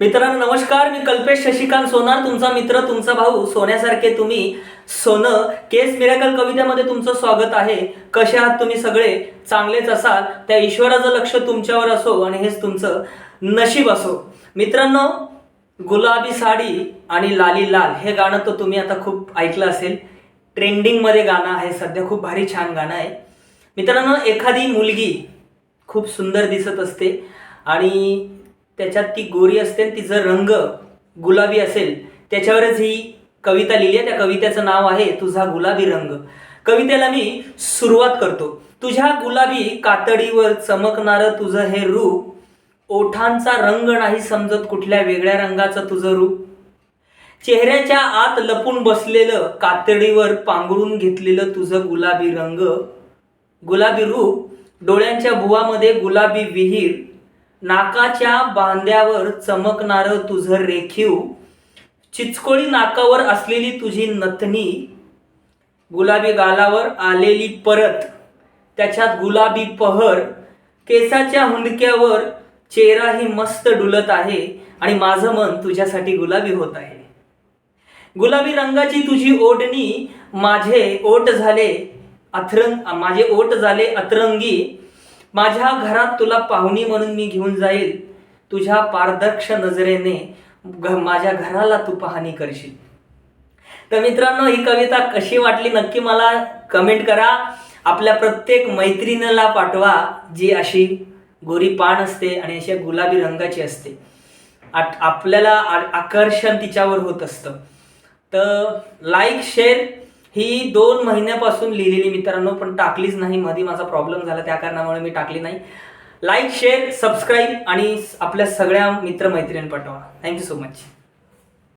मित्रांनो नमस्कार मी कल्पेश शशिकांत सोनार तुमचा मित्र तुमचा भाऊ सोन्यासारखे तुम्ही. सोनं केस मिरॅकल कवितेमध्ये तुमचं स्वागत आहे. कसे आहात तुम्ही सगळे? चांगलेच असाल. त्या ईश्वराचं लक्ष तुमच्यावर असो आणि हेच तुमचं नशीब असो. मित्रांनो गुलाबी साडी आणि लाली लाल हे गाणं तर तुम्ही आता खूप ऐकलं असेल. ट्रेंडिंगमध्ये गाणं आहे सध्या खूप भारी छान गाणं आहे. मित्रांनो एखादी मुलगी खूप सुंदर दिसत असते आणि त्याच्यात ती गोरी असते आणि तिचं रंग गुलाबी असेल त्याच्यावरच ही कविता लिहिली आहे. त्या कवितेचं नाव आहे तुझा गुलाबी रंग. कवितेला मी सुरुवात करतो. तुझ्या गुलाबी कातडीवर चमकणारं तुझं हे रूप ओठांचा रंग नाही समजत कुठल्या वेगळ्या रंगाचं तुझं रूप. चेहऱ्याच्या आत लपून बसलेलं कातडीवर पांघरून घेतलेलं तुझं गुलाबी रंग गुलाबी रूप डोळ्यांच्या बुवामध्ये गुलाबी विहीर नाकाच्या बांध्यावर चमकणारं तुझं रेखीव चिचकोळी नाकावर असलेली तुझी नथनी गुलाबी गालावर आलेली परत त्याच्यात गुलाबी पहर केसाच्या हुंडक्यावर चेहराही मस्त डुलत आहे आणि माझं मन तुझ्यासाठी गुलाबी होत आहे. गुलाबी रंगाची तुझी ओढणी माझे ओट झाले अथरंग माझे ओट झाले अतरंगी माझ्या घरात तुला पाहुणी म्हणून मी घेऊन जाईल. तुझ्या पारदर्श नजरेने घ- माझ्या घराला तू पाहणी करशील. तर मित्रांनो ही कविता कशी वाटली नक्की मला कमेंट करा. आपल्या प्रत्येक मैत्रिणीला पाठवा जी अशी गोरी पान असते आणि अशा गुलाबी रंगाची असते. आट- आपल्याला आकर्षण तिच्यावर होत असतं. तर लाईक शेअर ही दोन महिन्यापासून लिहिलेली मित्रांनो पण टाकलीच नाही. मध्ये माझा प्रॉब्लेम झाला त्या कारणामुळे मी टाकली नाही. लाईक शेअर सबस्क्राईब आणि आपल्या सगळ्या मित्रमैत्रिणी पाठवा थँक्यू सो मच